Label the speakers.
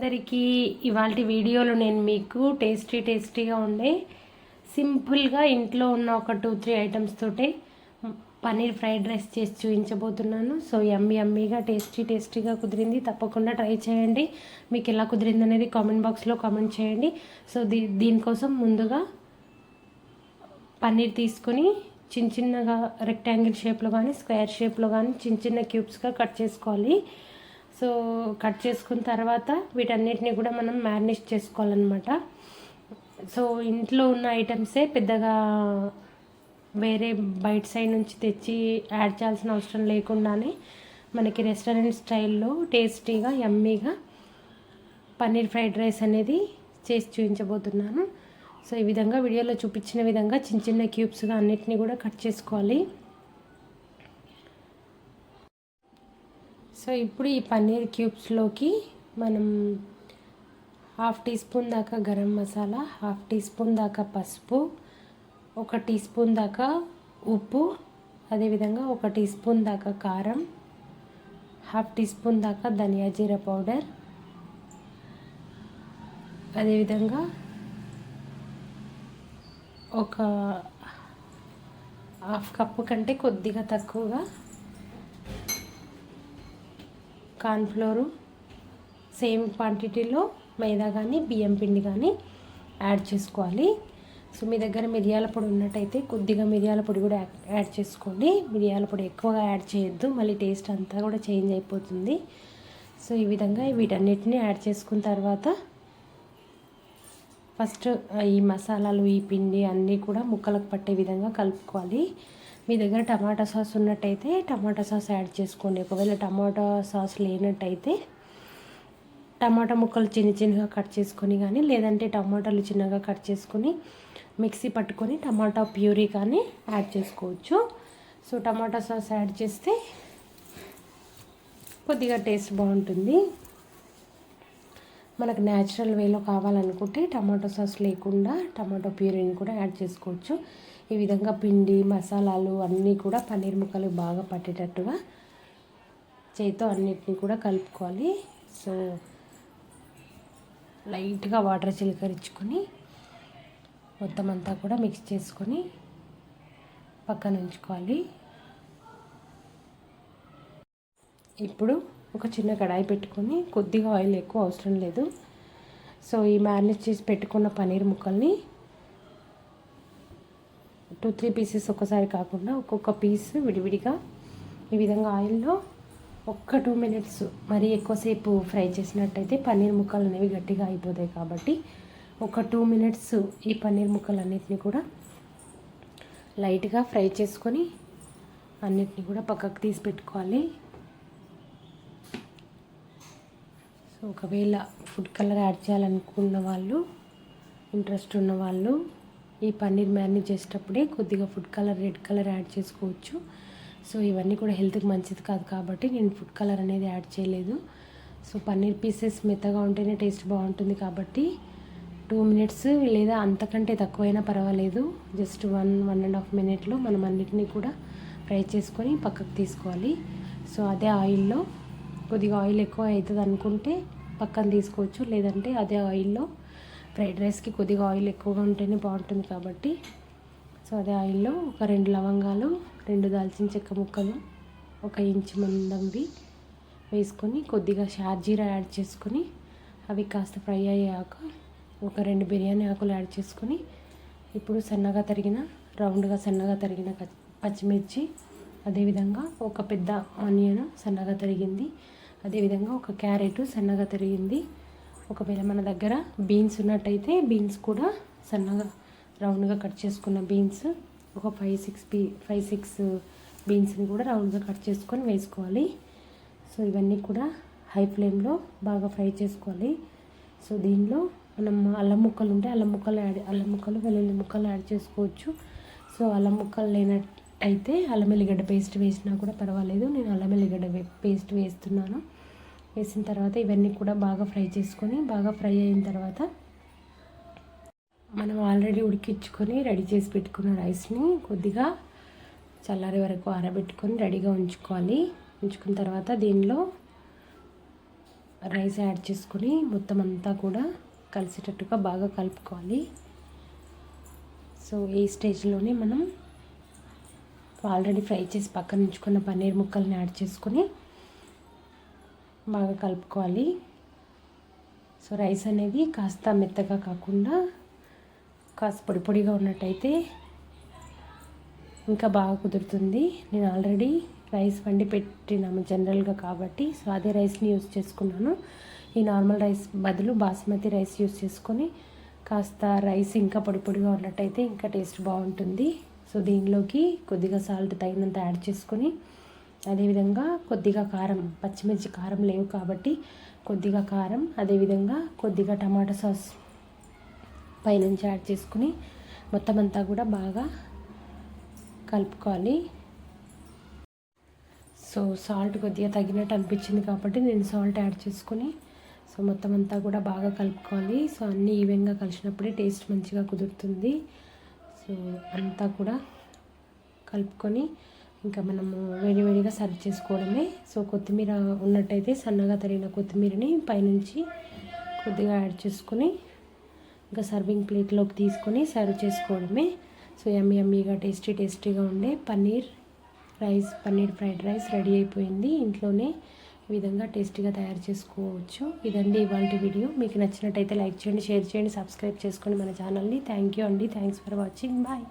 Speaker 1: అందరికీ ఇవాళ వీడియోలో నేను మీకు టేస్టీ టేస్టీగా ఉండే సింపుల్గా ఇంట్లో ఉన్న ఒక టూ త్రీ ఐటమ్స్ తోటే పన్నీర్ ఫ్రైడ్ రైస్ చేసి చూపించబోతున్నాను. సో ఎమ్మి ఎమ్మీగా టేస్టీ టేస్టీగా కుదిరింది. తప్పకుండా ట్రై చేయండి. మీకు ఎలా కుదిరింది అనేది కామెంట్ బాక్స్లో కామెంట్ చేయండి. సో దీ దీనికోసం ముందుగా పన్నీర్ తీసుకొని చిన్న చిన్నగా రెక్టాంగిల్ షేప్లో కానీ స్క్వేర్ షేప్లో కానీ చిన్న చిన్న క్యూబ్స్గా కట్ చేసుకోవాలి. సో కట్ చేసుకున్న తర్వాత వీటన్నిటిని కూడా మనం మ్యారినేట్ చేసుకోవాలన్నమాట. సో ఇంట్లో ఉన్న ఐటమ్సే పెద్దగా వేరే బయట సైడ్ నుంచి తెచ్చి యాడ్ చేయాల్సిన అవసరం లేకుండానే మనకి రెస్టారెంట్ స్టైల్లో టేస్టీగా యమ్మీగా పన్నీర్ ఫ్రైడ్ రైస్ అనేది చేసి చూపించబోతున్నాను. సో ఈ విధంగా వీడియోలో చూపించిన విధంగా చిన్న చిన్న క్యూబ్స్గా అన్నిటినీ కూడా కట్ చేసుకోవాలి. సో ఇప్పుడు ఈ పన్నీర్ క్యూబ్స్లోకి మనం half teaspoon garam masala half teaspoon పసుపు ఒక టీ స్పూన్ దాకా ఉప్పు అదేవిధంగా ఒక టీ స్పూన్ దాకా కారం హాఫ్ టీ స్పూన్ దాకా ధనియా జీర పౌడర్ అదేవిధంగా ఒక హాఫ్ కప్పు కంటే కొద్దిగా తక్కువగా కార్న్ఫ్లోరు సేమ్ క్వాంటిటీలో మైదా కానీ బియ్యం పిండి కానీ యాడ్ చేసుకోవాలి. సో మీ దగ్గర మిరియాల పొడి ఉన్నట్టయితే కొద్దిగా మిరియాల పొడి కూడా యాడ్ చేసుకోండి. మిరియాల పొడి ఎక్కువగా యాడ్ చేయొద్దు. మళ్ళీ టేస్ట్ అంతా కూడా చేంజ్ అయిపోతుంది. సో ఈ విధంగా వీటన్నిటిని యాడ్ చేసుకున్న తర్వాత ఫస్ట్ ఈ మసాలాలు ఈ పిండి అన్నీ కూడా ముక్కలకు పట్టే విధంగా కలుపుకోవాలి. మీ దగ్గర టమాటా సాస్ ఉన్నట్టయితే టమాటా సాస్ యాడ్ చేసుకోండి. ఒకవేళ టమాటా సాస్ లేనట్టయితే టమాటా ముక్కలు చిన్న చిన్నగా కట్ చేసుకొని కానీ లేదంటే టమాటాలు చిన్నగా కట్ చేసుకొని మిక్సీ పట్టుకొని టమాటా ప్యూరీ కానీ యాడ్ చేసుకోవచ్చు. సో టమాటా సాస్ యాడ్ చేస్తే కొద్దిగా టేస్ట్ బాగుంటుంది. మనకు న్యాచురల్ వేలో కావాలనుకుంటే టమాటో సాస్ లేకుండా టమాటో ప్యూరీని కూడా యాడ్ చేసుకోవచ్చు. ఈ విధంగా పిండి మసాలాలు అన్నీ కూడా పన్నీర్ ముక్కలు బాగా పట్టేటట్టుగా చేతితో అన్నిటిని కూడా కలుపుకోవాలి. సో లైట్గా వాటర్ చిలకరించుకొని మొత్తం అంతా కూడా మిక్స్ చేసుకొని పక్కన ఉంచుకోవాలి ఇప్పుడు ఒక చిన్న కడాయి పెట్టుకొని కొద్దిగా ఆయిల్ ఎక్కువ అవసరం లేదు. సో ఈ మ్యారినేట్ చేసి పెట్టుకున్న పన్నీర్ ముక్కల్ని టూ త్రీ పీసెస్ ఒక్కసారి కాకుండా ఒక్కొక్క పీస్ విడివిడిగా ఈ విధంగా ఆయిల్లో ఒక్క టూ మినిట్స్ మరీ ఎక్కువసేపు ఫ్రై చేసినట్టయితే పన్నీర్ ముక్కలు అనేవి గట్టిగా అయిపోతాయి కాబట్టి ఒక టూ మినిట్స్ ఈ పన్నీర్ ముక్కలు అన్నిటిని కూడా లైట్గా ఫ్రై చేసుకొని అన్నిటిని కూడా పక్కకు తీసి పెట్టుకోవాలి. సో ఒకవేళ ఫుడ్ కలర్ యాడ్ చేయాలనుకున్న వాళ్ళు ఇంట్రెస్ట్ ఉన్న వాళ్ళు ఈ పన్నీర్ మ్యారినేట్ చేసేటప్పుడే కొద్దిగా food colour red colour add చేసుకోవచ్చు. సో ఇవన్నీ కూడా హెల్త్కి మంచిది కాదు కాబట్టి నేను ఫుడ్ కలర్ అనేది యాడ్ చేయలేదు. సో పన్నీర్ పీసెస్ మెత్తగా ఉంటేనే టేస్ట్ బాగుంటుంది కాబట్టి టూ మినిట్స్ లేదా అంతకంటే తక్కువైనా పర్వాలేదు. Just one one and half మినిట్లో మనం అన్నిటినీ కూడా ఫ్రై చేసుకొని పక్కకు తీసుకోవాలి. సో అదే ఆయిల్లో కొద్దిగా ఆయిల్ ఎక్కువ అవుతుంది అనుకుంటే పక్కన తీసుకోవచ్చు. లేదంటే అదే ఆయిల్లో ఫ్రైడ్ రైస్కి కొద్దిగా ఆయిల్ ఎక్కువగా ఉంటేనే బాగుంటుంది కాబట్టి. సో అదే ఆయిల్లో ఒక రెండు లవంగాలు రెండు దాల్చిన చెక్క ముక్కలు ఒక ఇంచు మందంవి వేసుకొని కొద్దిగా షార్జీరా యాడ్ చేసుకొని అవి కాస్త ఫ్రై అయ్యాక ఒక రెండు బిర్యానీ ఆకులు యాడ్ చేసుకొని ఇప్పుడు సన్నగా తరిగిన రౌండ్గా సన్నగా తరిగిన పచ్చిమిర్చి అదేవిధంగా ఒక పెద్ద ఆనియన్ సన్నగా తరిగింది. అదేవిధంగా ఒక క్యారెట్ సన్నగా తరిగింది. ఒకవేళ మన దగ్గర బీన్స్ ఉన్నట్టయితే బీన్స్ కూడా సన్నగా రౌండ్గా కట్ చేసుకున్న బీన్స్ ఒక ఫైవ్ సిక్స్ బీ ఫైవ్ సిక్స్ బీన్స్ని కూడా రౌండ్గా కట్ చేసుకొని వేసుకోవాలి. సో ఇవన్నీ కూడా హై ఫ్లేమ్లో బాగా ఫ్రై చేసుకోవాలి. సో దీనిలో మనం అల్లం ముక్కలు ఉంటే అల్లం ముక్కలు యాడ్ అల్లం ముక్కలు వెల్లుల్లి ముక్కలు యాడ్ చేసుకోవచ్చు. సో అల్లం ముక్కలు అయితే అల్లం ఎల్లిగడ్డ పేస్ట్ వేసినా కూడా పర్వాలేదు. నేను అల్లం ఎల్లిగడ్డ పేస్ట్ వేస్తున్నాను. వేసిన తర్వాత ఇవన్నీ కూడా బాగా ఫ్రై చేసుకొని బాగా ఫ్రై అయిన తర్వాత మనం ఆల్రెడీ ఉడికించుకొని రెడీ చేసి పెట్టుకున్న రైస్ని కొద్దిగా చల్లారి వరకు ఆరబెట్టుకొని రెడీగా ఉంచుకోవాలి. ఉంచుకున్న తర్వాత దీనిలో రైస్ యాడ్ చేసుకొని మొత్తం అంతా కూడా కలిసేటట్టుగా బాగా కలుపుకోవాలి. సో ఈ స్టేజ్లోనే మనం ఆల్రెడీ ఫ్రై చేసి పక్కన ఉంచుకున్న పన్నీర్ ముక్కల్ని యాడ్ చేసుకొని బాగా కలుపుకోవాలి. సో రైస్ అనేది కాస్త మెత్తగా కాకుండా కాస్త పొడి పొడిగా ఉన్నట్టయితే ఇంకా బాగా కుదురుతుంది. నేను ఆల్రెడీ రైస్ వండి పెట్టినాము జనరల్గా కాబట్టి సో అదే రైస్ని యూస్ చేసుకున్నాను. ఈ నార్మల్ రైస్ బదులు బాస్మతి రైస్ యూస్ చేసుకొని కాస్త రైస్ ఇంకా పొడి పొడిగా ఉన్నట్టయితే ఇంకా టేస్ట్ బాగుంటుంది. సో దీనిలోకి కొద్దిగా సాల్ట్ తగినంత యాడ్ చేసుకొని అదేవిధంగా కొద్దిగా కారం పచ్చిమిర్చి కారం లేవు కాబట్టి కొద్దిగా కారం అదేవిధంగా కొద్దిగా టమాటా సాస్ పైనుంచి యాడ్ చేసుకుని మొత్తం అంతా కూడా బాగా కలుపుకోవాలి. సో సాల్ట్ కొద్దిగా తగినట్టు అనిపించింది కాబట్టి నేను సాల్ట్ యాడ్ చేసుకుని సో మొత్తం అంతా కూడా బాగా కలుపుకోవాలి. సో అన్నీ ఈవెన్గా కలిసినప్పుడే టేస్ట్ మంచిగా కుదురుతుంది. సో అంతా కూడా కలుపుకొని ఇంకా మనము వేడివేడిగా సర్వ్ చేసుకోవడమే. సో కొత్తిమీర ఉన్నట్టయితే సన్నగా తరిగిన కొత్తిమీరని పైనుంచి కొద్దిగా యాడ్ చేసుకొని ఇంకా సర్వింగ్ ప్లేట్లోకి తీసుకొని సర్వ్ చేసుకోవడమే. సో ఎమ్మి ఎమ్మీగా టేస్టీ టేస్టీగా ఉండే paneer rice paneer fried rice ready అయిపోయింది ఇంట్లోనే. ఈ విధంగా టేస్టీగా తయారు చేసుకోవచ్చు. ఇదండి ఇవాళ వీడియో. మీకు నచ్చినట్టయితే లైక్ చేయండి షేర్ చేయండి సబ్స్క్రైబ్ చేసుకోండి మన ఛానల్ని. థ్యాంక్ యూ అండి. Thanks for watching. బాయ్.